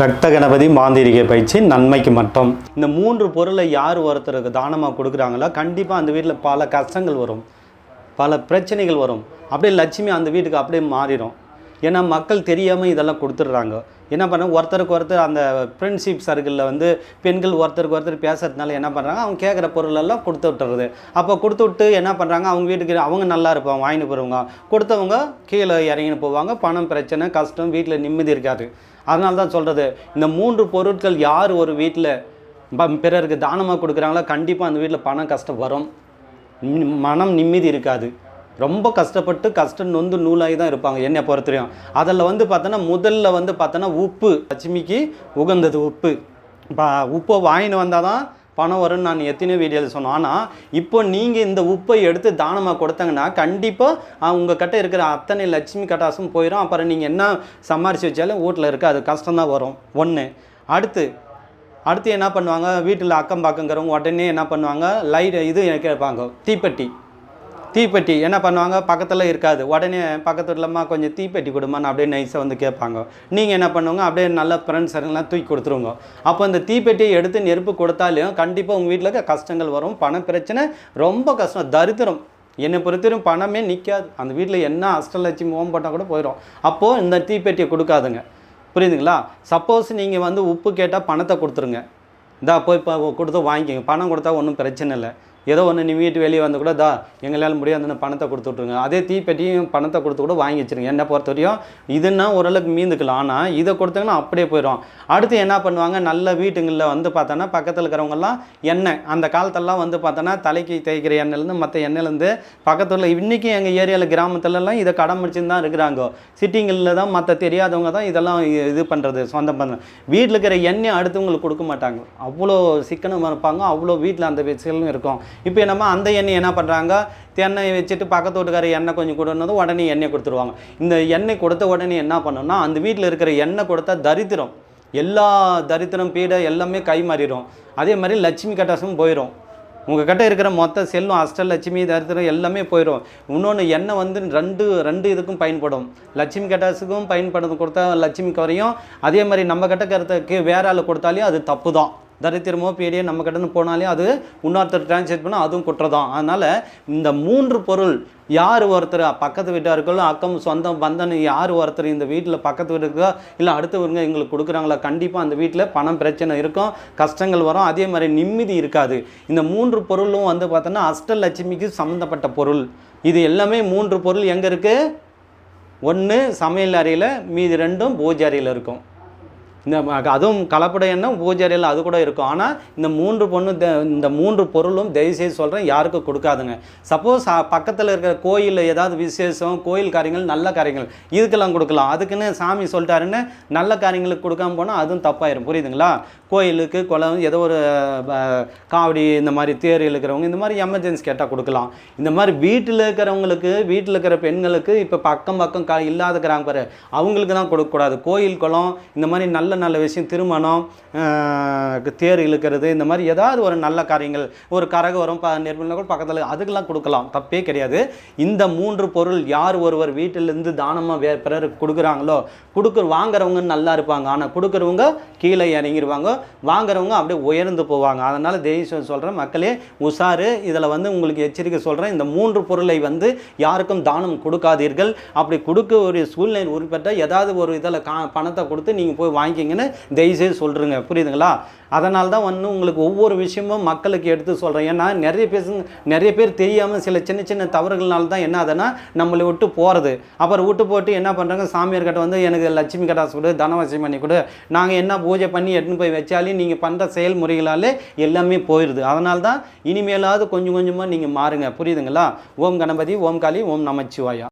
ரத்த கணபதி மாந்திரிக பயிற்சி நன்மைக்கு மட்டும். இந்த மூன்று பொருளை யார் ஒருத்தருக்கு தானமாக கொடுக்குறாங்களோ கண்டிப்பாக அந்த வீட்டில் பல கஷ்டங்கள் வரும். பல பிரச்சனைகள் வரும். அப்படியே லட்சுமி அந்த வீட்டுக்கு அப்படியே மாறிடும். ஏன்னா மக்கள் தெரியாமல் இதெல்லாம் கொடுத்துட்றாங்க. என்ன பண்ணுறாங்க? ஒருத்தருக்கு ஒருத்தர் அந்த ஃப்ரெண்ட்ஷிப் சர்க்கிளில் வந்து பெண்கள் ஒருத்தருக்கு ஒருத்தர் பேசுறதுனால என்ன பண்ணுறாங்க? அவங்க கேட்குற பொருளெல்லாம் கொடுத்து விட்டுறது. அப்போ கொடுத்து விட்டு என்ன பண்ணுறாங்க? அவங்க வீட்டுக்கு அவங்க நல்லா இருப்பாங்க வாங்கிட்டு போகிறவங்க கொடுத்தவங்க கீழே இறங்கின்னு போவாங்க. பணம் பிரச்சனை கஷ்டம் வீட்டில் நிம்மதி இருக்காது. அதனால தான் சொல்கிறது இந்த மூன்று பொருட்கள் யார் ஒரு வீட்டில் ப- பிறருக்கு தானமாக கொடுக்குறாங்களோ கண்டிப்பாக அந்த வீட்டில் பணம் கஷ்டம் வரும். மனம் நிம்மதி இருக்காது. ரொம்ப கஷ்டப்பட்டு கஷ்டம் நொந்து நூலாகி தான் இருப்பாங்க என்னை பொறுத்தவரையும். அதில் வந்து பார்த்தோன்னா முதல்ல வந்து பார்த்தோன்னா உப்பு. லட்சுமிக்கு உகந்தது உப்பு. இப்போ உப்பை வாங்கின்னு வந்தால் தான் பணம் வரும்னு நான் எத்தனையோ வீடியோவில் சொன்னோம் ஆனால் இப்போ நீங்கள் இந்த உப்பை எடுத்து தானமாக கொடுத்தாங்கன்னா கண்டிப்பாக உங்கள் கிட்ட இருக்கிற அத்தனை லட்சுமி கட்டாசும் போயிடும் அப்புறம் நீங்கள் என்ன சம்பாரிச்சு வச்சாலும் வீட்டில் இருக்க அது கஷ்டம்தான் வரும். ஒன்று அடுத்து அடுத்து என்ன பண்ணுவாங்க? வீட்டில் அக்கம் பக்கங்கிறவங்க உடனே என்ன பண்ணுவாங்க? லைட் இது கேட்பாங்க. தீப்பெட்டி. தீப்பெட்டி என்ன பண்ணுவாங்க? பக்கத்தில் இருக்காது. உடனே பக்கத்து வீட்டிலம்மா கொஞ்சம் தீப்பெட்டி கொடுமான்னு அப்படியே நைஸாக வந்து கேட்பாங்க. நீங்கள் என்ன பண்ணுவாங்க அப்படியே நல்ல ஃப்ரெண்ட்ஸ் எல்லாம் தூக்கி கொடுத்துருவோங்க அப்போ அந்த தீப்பெட்டியை எடுத்து நெருப்பு கொடுத்தாலும் கண்டிப்பாக உங்கள் வீட்டில் கஷ்டங்கள் வரும். பண பிரச்சனை ரொம்ப கஷ்டம். தரித்திரம். என்னை பொறுத்தவரையும் பணமே நிற்காது அந்த வீட்டில் என்ன அஷ்டலட்சுமி ஓம் போட்டால் கூட போயிடும். அப்போது இந்த தீப்பெட்டியை கொடுக்காதுங்க. புரியுதுங்களா? சப்போஸ் நீங்கள் வந்து உப்பு கேட்டால் பணத்தை கொடுத்துருங்க. இந்தா போய் இப்போ கொடுத்து வாங்கிக்கோங்க. பணம் கொடுத்தா ஒன்றும் பிரச்சனை இல்லை. ஏதோ ஒன்று நீ வீட்டு வெளியே வந்து கூட தா எங்களால் முடியாதுன்னு பணத்தை கொடுத்து விட்ருங்க அதே தீப்பெட்டியும் பணத்தை கொடுத்து கூட வாங்கி வச்சிருங்க. என்னை பொறுத்த வரையும் இதுன்னா ஓரளவுக்கு மீந்துக்கலாம். ஆனால் இதை கொடுத்தாங்கன்னா அப்படியே போயிடும் அடுத்து என்ன பண்ணுவாங்க? நல்ல வீட்டுங்களில் வந்து பார்த்தோன்னா பக்கத்தில் இருக்கிறவங்கலாம் எண்ணெய் அந்த காலத்தெல்லாம் வந்து பார்த்தோன்னா தலைக்கு தேய்க்கிற எண்ணெய்லேருந்து மற்ற எண்ணெயிலேருந்து பக்கத்தில் இன்றைக்கும் எங்கள் ஏரியாவில் கிராமத்துலலாம் இதை கடன் முடிச்சுன்னு தான் இருக்கிறாங்க. சிட்டிங்களில் தான் மற்ற தெரியாதவங்க தான் இதெல்லாம் இது பண்ணுறது சொந்தம் பண்ண வீட்டில் இருக்கிற எண்ணெய் அடுத்தவங்களுக்கு கொடுக்க மாட்டாங்க. அவ்வளோ சிக்கனமாக இருப்பாங்க. அவ்வளோ வீட்டில் அந்த விஷயங்களும் இருக்கும். இப்போ என்னமா அந்த எண்ணெய் என்ன பண்ணுறாங்க தென்னை வச்சுட்டு பக்கத்து வீட்டுக்கார எண்ணெய் கொஞ்சம் கொடுன்னதும் உடனே எண்ணெய் கொடுத்துருவாங்க. இந்த எண்ணெய் கொடுத்த உடனே என்ன பண்ணணும்னா அந்த வீட்டில் இருக்கிற எண்ணெய் கொடுத்தா தரித்திரம் எல்லா தரித்திரம் பீடை எல்லாமே கை மாறிடும் அதே மாதிரி லட்சுமி கட்டாசமும் போயிடும் உங்கள்கிட்ட இருக்கிற மொத்த செல்லும் அஷ்டலட்சுமி தரித்திரம் எல்லாமே போயிடும் இன்னொன்று எண்ணெய் வந்து ரெண்டு ரெண்டு இதுக்கும் பயன்படும். லட்சுமி கட்டாசுக்கும் பயன்படுத்த கொடுத்தா லட்சுமி குறையும் அதே மாதிரி நம்ம கிட்ட கருத்துக்கு வேற ஆள் கொடுத்தாலையும் அது தப்பு தான் தரித்திரமோ பீடியோ நம்ம கிட்டன்னு போனாலே அது இன்னொருத்தர் டிரான்ஸ்லேட் பண்ணால் அதுவும் குற்றதான் அதனால் இந்த மூன்று பொருள் யார் ஒருத்தர் பக்கத்து வீட்டார்களோ அக்கம் சொந்தம் பந்தன் யார் ஒருத்தர் இந்த வீட்டில் பக்கத்து வீட்டுக்கோ இல்லை அடுத்தவங்க எங்களுக்கு கொடுக்குறாங்களா கண்டிப்பாக அந்த வீட்டில் பணம் பிரச்சனை இருக்கும் கஷ்டங்கள் வரும். அதே மாதிரி நிம்மதி இருக்காது. இந்த மூன்று பொருளும் வந்து பார்த்தோன்னா அஷ்டலட்சுமிக்கு சம்மந்தப்பட்ட பொருள். இது எல்லாமே மூன்று பொருள் எங்கே இருக்குது ஒன்று சமையல் அறையில் மீதி ரெண்டும் பூஜை அறையில் இருக்கும். இந்த அதுவும் கலப்படை எண்ணம் பூஜை அறையில் அது கூட இருக்கும். ஆனால் இந்த மூன்று பொண்ணு த- இந்த மூன்று பொருளும் தயவுசெய்து சொல்கிறேன் யாருக்கும் கொடுக்காதுங்க. சப்போஸ் பக்கத்தில் இருக்கிற கோயிலில் ஏதாவது விசேஷம் கோயில் காரியங்கள் நல்ல காரியங்கள் இதுக்கெல்லாம் கொடுக்கலாம். அதுக்குன்னு சாமி சொல்லிட்டாருன்னு நல்ல காரியங்களுக்கு கொடுக்காம போனால் அதுவும் தப்பாயிரும். புரியுதுங்களா? கோயிலுக்கு குளம் ஏதோ ஒரு காவடி இந்த மாதிரி தேர் இழுக்கிறவங்க இந்த மாதிரி எமர்ஜென்சி கேட்டால் கொடுக்கலாம். இந்த மாதிரி வீட்டில் இருக்கிறவங்களுக்கு வீட்டில் இருக்கிற பெண்களுக்கு இப்போ பக்கம் பக்கம் க இல்லாத பாரு அவங்களுக்கு தான் கொடுக்கக்கூடாது. கோயில் குளம் இந்த மாதிரி நல்ல நல்ல விஷயம் திருமணம் தேர் இழுக்கிறது இந்த மாதிரி ஏதாவது ஒரு நல்ல காரியங்கள் ஒரு கரகோரம் ப நிர்மலம் கூட பக்கத்தில் அதுக்கெல்லாம் கொடுக்கலாம். தப்பே கிடையாது. இந்த மூன்று பொருள் யார் ஒருவர் வீட்டிலேருந்து தானமாக வே பிறருக்கு கொடுக்குறாங்களோ கொடுக்குற வாங்குறவங்க நல்லா இருப்பாங்க. ஆனால் கொடுக்குறவங்க கீழே இறங்கிடுவாங்க வாங்குறவங்க அப்படியே உயர்ந்து போவாங்க. அதனால் தெய்வம் சொல்கிறேன் மக்களே உஷாரு இதில் வந்து உங்களுக்கு எச்சரிக்கை சொல்கிறேன் இந்த மூன்று பொருளை வந்து யாருக்கும் தானம் கொடுக்காதீர்கள். அப்படி கொடுக்க ஒரு சூழ்நிலை உருப்பட்ட ஏதாவது ஒரு இதில் கா பணத்தை கொடுத்து நீங்கள் போய் வாங்கி வாங்கிக்கிங்கன்னு தயவுசெய்து சொல்கிறேங்க புரியுதுங்களா? அதனால தான் வந்து உங்களுக்கு ஒவ்வொரு விஷயமும் மக்களுக்கு எடுத்து சொல்கிறேன் ஏன்னா நிறைய பேசுங்க நிறைய பேர் தெரியாமல் சில சின்ன சின்ன தவறுகள்னால தான் என்ன ஆகுதுன்னா நம்மளை விட்டு போகிறது அப்புறம் விட்டு போட்டு என்ன பண்ணுறாங்க சாமியார் கிட்ட வந்து எனக்கு லட்சுமி கடாசு கொடு தனவசியம் பண்ணி கொடு. நாங்கள் என்ன பூஜை பண்ணி எடுத்துன்னு போய் வச்சாலே நீங்கள் பண்ணுற செயல்முறைகளாலே எல்லாமே போயிடுது அதனால தான் இனிமேலாவது கொஞ்சம் கொஞ்சமாக நீங்கள் மாறுங்க. புரியுதுங்களா? ஓம் கணபதி ஓம் காளி ஓம் நமச்சிவாயா.